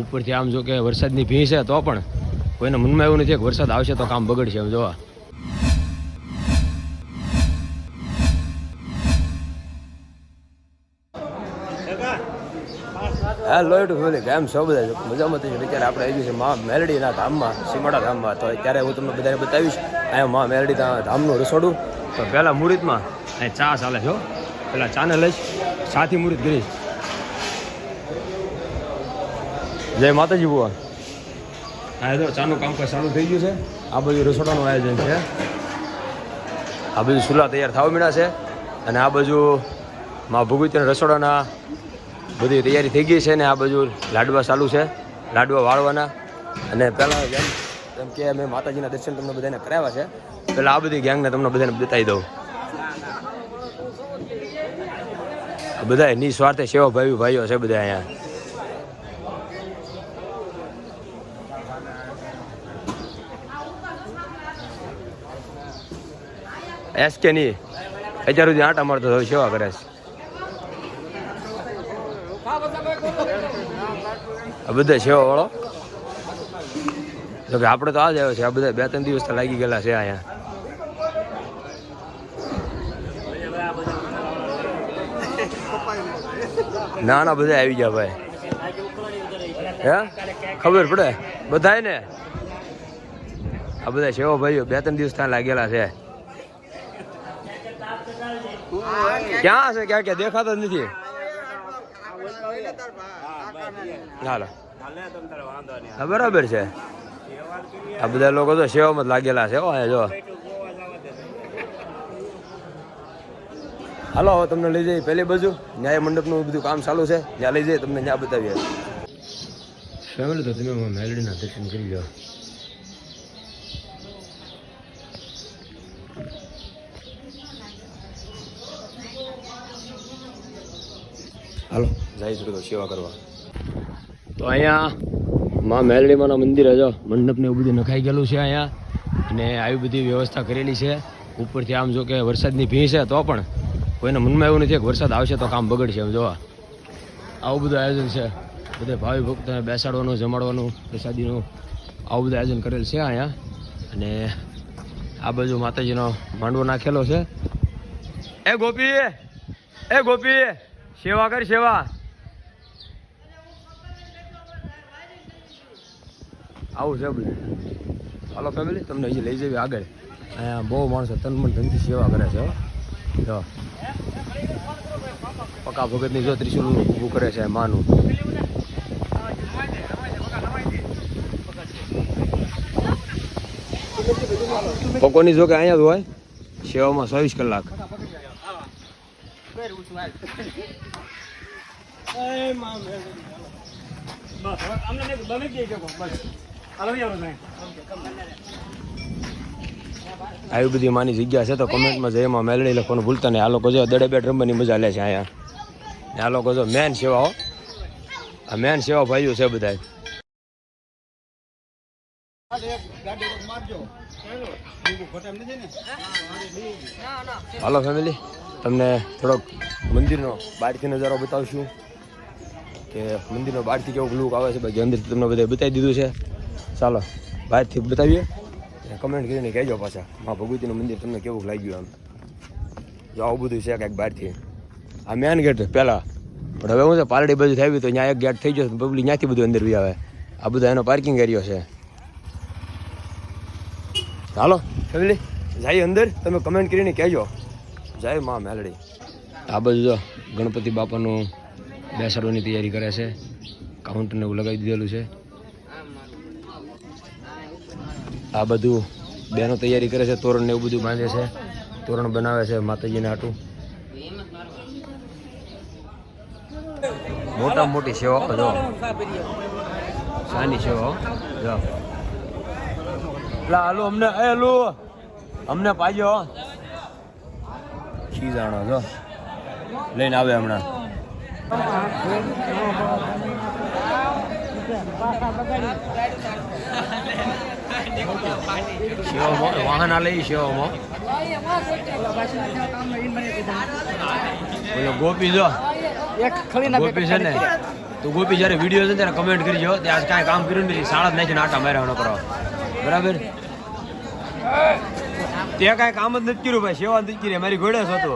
ઉપરથી આમ જો કે વરસાદની ભીં છે, તો પણ કોઈને મનમાં એવું નથી કે વરસાદ આવશે તો કામ બગડશે એમ જોવા. હા લોહીટ ફેમિલી કેમ છો બધા મજામાં થઈ અત્યારે આપણે આવી છે મા મેલડીના ધામમાં, સીમાડા ધામમાં. તો અત્યારે હું તમને બધાને બતાવીશ, અહીંયા મા મેલડી ધામનું રસોડું. તો પહેલાં મુહૂર્તમાં અહીં ચા ચાલે છો પહેલાં ચાને લઈશ ચાથી મુહૂર્ત કરીશ. જય માતાજી બુવા હા તો ચાનું કામકાજ ચાલુ થઈ ગયું છે. આ બધું રસોડાનું આયોજન છે. આ બધું સુલા તૈયાર થવા મીડા છે અને આ બાજુ મા ભગવતીના રસોડાના બધી તૈયારી થઈ ગઈ છે ને આ બાજુ લાડવા ચાલુ છે લાડવા વાળવાના. અને પહેલાં જેમ જેમ કે અમે માતાજીના દર્શન તમને બધાને કરાવ્યા છે. પહેલાં આ બધી ગેંગને તમને બધાને બતાવી દઉં. બધા નિસ્વાર્થે સેવા ભાઈ ભાઈઓ છે બધા અહીંયા. એસ કે નહીં અત્યાર સુધી આટા મારતો હોય સેવા કરે છે. બધા સેવા વાળો તો કે આપણે તો આ જ આવ્યો છે આ બધા બે ત્રણ દિવસ તો લાગી ગયેલા છે અહીંયા. ના ના બધા આવી ગયા ભાઈ. હે? ખબર પડે? બધાય ને આ બધા સેવો ભાઈઓ બે ત્રણ દિવસ ત્યાં લાગેલા છે. ક્યાં છે? ક્યાં ક્યાં? દેખાતો નથી. બરાબર છે. આ બધા લોકો તો સેવામાં જ લાગેલા છે, હો, અહીંયા જો. હાલો તમને લઈ જઈએ પહેલી બાજુ. ન્યાય મંડપનું બધું કામ ચાલુ છે. ત્યાં લઈ જઈએ, તમને ત્યાં બતાવીએ. ફેમિલી તો તમે મેલડીના દર્શન કરી લો. હાલો. જાય શ્રી તો સેવા કરવા. તો અહીંયા માં મેલડીમાના મંદિર હજો મંડપને એવું બધું નખાઈ ગયેલું છે અહીંયા. અને આવી બધી વ્યવસ્થા કરેલી છે. ઉપરથી આમ જો કે વરસાદની ભી છે તો પણ કોઈના મનમાં એવું નથી કે વરસાદ આવશે તો કામ બગડશે એમ જોવા. આવું બધું આયોજન છે. બધે ભાવિ ભક્તોને બેસાડવાનું, જમાડવાનું, પ્રસાદીનું આવું બધું આયોજન કરેલ છે અહીંયા. અને આ બાજુ માતાજીનો માંડવો નાખેલો છે. એ ગોપી એ ગોપી, સેવા કર, સેવા. આવું છે બધું. હાલો ફેમિલી તમને હજી લઈ જવી આગળ. અહીંયા બહુ માણસો તન મન ધનથી સેવા કરે છે જો. પકા ભગતની જો ત્રિશુલ ઊભું કરે છે, માનું. પકોની જો કે અહીંયા જ હોય, સેવામાં ચોવીસ કલાક. આવી બધી માની જગ્યા છે તો કમેન્ટમાં એમાં મેલડી લખવાનું ભૂલતા નહીં. આ લોકો જો દડે બેટ રમવાની મજા લે છે અહીંયા. આ લોકો જો મેન સેવાઓ આ મેન સેવા ભાઈઓ છે બધા હાલો ફેમિલી તમને થોડોક મંદિરનો બહારથી નજારો બતાવશું. કે મંદિરનો બહારથી કેવું લુક આવે છે, બાકી અંદરથી તમને બધા બતાવી દીધું છે. ચાલો બહારથી બતાવીએ. કમેન્ટ કરીને કહેજો પાછા, મા ભગવતીનું મંદિર તમને કેવું લાગ્યું આમ. જો આવું બધું છે કાંઈક બહારથી આ મેન ગેટ પહેલાં. પણ હવે હું છે, પાલડી બાજુ થઈ તો ત્યાં એક ગેટ થઈ ગયો પબ્લિક ત્યાંથી બધું અંદર બી આવે આ બધા એનો પાર્કિંગ એરિયો છે. હાલો, ફેમિલી જાય અંદર, તમે કમેન્ટ કરીને કહેજો. જય મા મેલડી. આ બાજુ જો, ગણપતિ બાપાનું બેસાડવાની તૈયારી કરે છે. કાઉન્ટરને એવું લગાવી દીધેલું છે. આ બધું બેનો તૈયારી કરે છે, તોરણ ને એવું બધું બાંધે છે. તોરણ બનાવે છે માતાજીને આટું. મોટા મોટી સેવાઓ જો. સાની સેવાઓ જો. લા હાલો અમને એ હાલો અમને પાજો. ખીજાણો જો લઈને આવે હમણાં. સેવામાં વાહન આલે ઈ સેવામાં ઓલો ગોપી જો ગોપી છે ને? તું ગોપી જ્યારે વીડિયો છે ત્યારે કમેન્ટ કરજો તે આજ કાંઈ કામ કર્યું નથી. સાડા જ નાખીને આટા માર્યા કરો બરાબર? તે કાંઈ કામ જ નથી કર્યું, ભાઈ. સેવા નથી કરી. મારી ઘોડે હતો.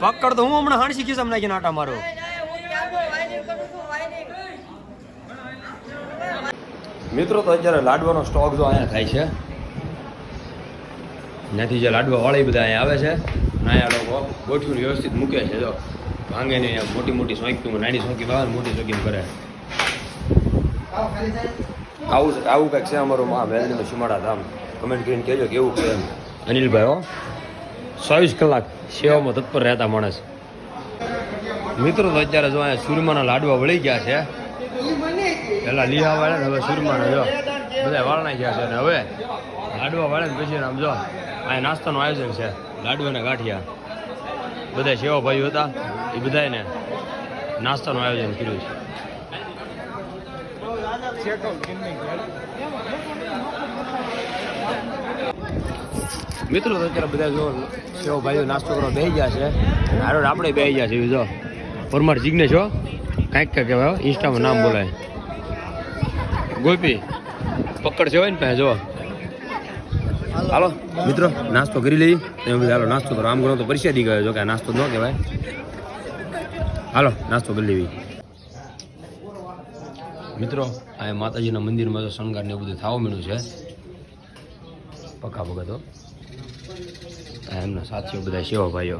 પકડ તો હું હમણાં હાણસી ખિસ્સામાં નાખીને આટા મારો. મિત્રો, તો અત્યારે લાડવાનો સ્ટોક જો અહીંયા થાય છે. ત્યાંથી જે લાડવા વાળી બધા અહીંયા આવે છે. નાયા લોકો ગોઠવીને વ્યવસ્થિત મૂકે છે, જો. ભાંગે ને મોટી મોટી સોંકી નાની સોંકી ભાવે મોટી સોંકી કરે. આવું આવું કંઈક છે અમારું મા. વેલડીનો સીમાડા ધામ. કમેન્ટ કરીને કહેજો કેવું એમ. અનિલભાઈ, હો. ચોવીસ કલાક સેવામાં તત્પર રહેતા માણસ. મિત્રો તો અત્યારે જો અહીંયા સુરમાના લાડવા વળી ગયા છે. પેલા લીહા વાળા હવે સુરમાના, જો. બધા વાળના ગયા છે. અને હવે લાડવા વાળા ને પછી આમ જો, અહીંયા નાસ્તાનું આયોજન છે. લાડવા ગાંઠિયા. બધા સેવા ભાઈઓ હતા. એ બધાને નાસ્તાનું આયોજન કર્યું છે. મિત્રો, તો અત્યારે બધા જો સેવા ભાઈઓ, નાસ્તો કરવા બેસી ગયા છે. હારો આપણે બેસી ગયા છે, જો. પરમાર જિગ્નેશ, હો. કાંઈક કાંઈક કહેવાય. ઇન્સ્ટામાં નામ બોલાય. ગોપી, પકડ છે, હોય ને પાસે, જો. હાલો. મિત્રો, નાસ્તો કરી એમ બધા હાલો, નાસ્તો કરો આમ ગણો તો પરિષદી ગયો, જો કે નાસ્તો ન કહેવાય. હાલો, નાસ્તો કરી લેવી. મિત્રો, આ માતાજીના મંદિરમાં તો શણગાર ને એવું બધું થવા મળ્યું છે. પક્કા ભગતો. એમના સાથીઓ બધા સેવા ભાઈઓ.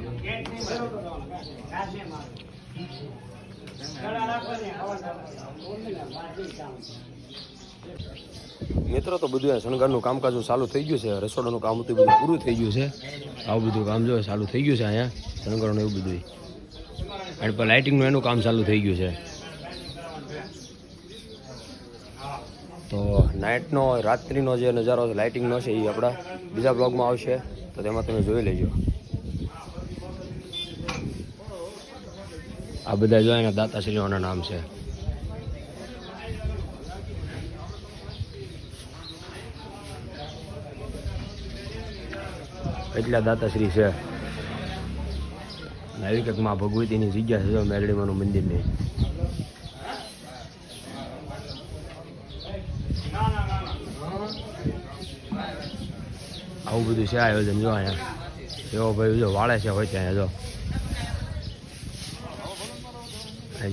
મિત્રો, તો બધું શણગારનું કામકાજ ચાલુ થઈ ગયું છે. રસોડાનું કામ હતું બધું પૂરું થઈ ગયું છે. આવું બધું કામ જો ચાલુ થઈ ગયું છે અહીંયા, શણગારનું એવું બધું અને લાઇટિંગનું એનું કામ ચાલુ થઈ ગયું છે. તો નાઇટનો રાત્રિનો જે નજારો લાઇટિંગનો છે એ આપણા બીજા બ્લોગમાં આવશે. તો તેમાં તમે જોઈ લેજો. આ બધા જો એના દાતાશ્રીઓના નામ છે. એટલા દાતાશ્રી છે. અને આવી કંઈકમાં ભગવતીની જગ્યા છે મેરડીમાનું મંદિરની આવું બધું છે, આયોજન જો અહીંયા. એવો ભાઈ જો વાળે છે હોય ત્યાં જો.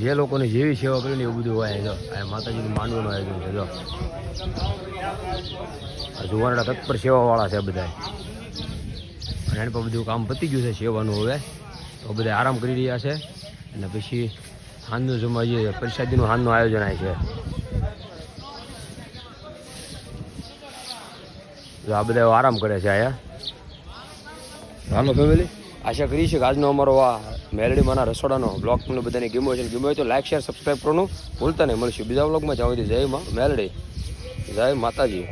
જે લોકોની જેવી સેવા કરી ને એવું બધું હોય જો. અહીંયા માતાજીનું માનવાનું આયોજન છે, જો. જુવાનડા તત્પર સેવાવાળા છે બધા અને એને પર બધું કામ પતી ગયું છે સેવાનું હવે. તો બધા આરામ કરી રહ્યા છે. અને પછી હાંજનું જમવા જઈએ પ્રસાદીનું હાંજનું આયોજન આવે છે. જો આ બધા આરામ કરે છે આયા હાલો ફેમિલી. આશા કરી છે કે આજનો અમારો આ મેલડીમાંના રસોડાનો બ્લોગ તમને બધાને ગમ્યો છે ગમ્યો હોય તો લાઈક શેર સબસ્ક્રાઈબ કરવાનું ભૂલતા નહીં. મળશું બીજા બ્લોગમાં જાવ જય માં મેલડી. જય માતાજી.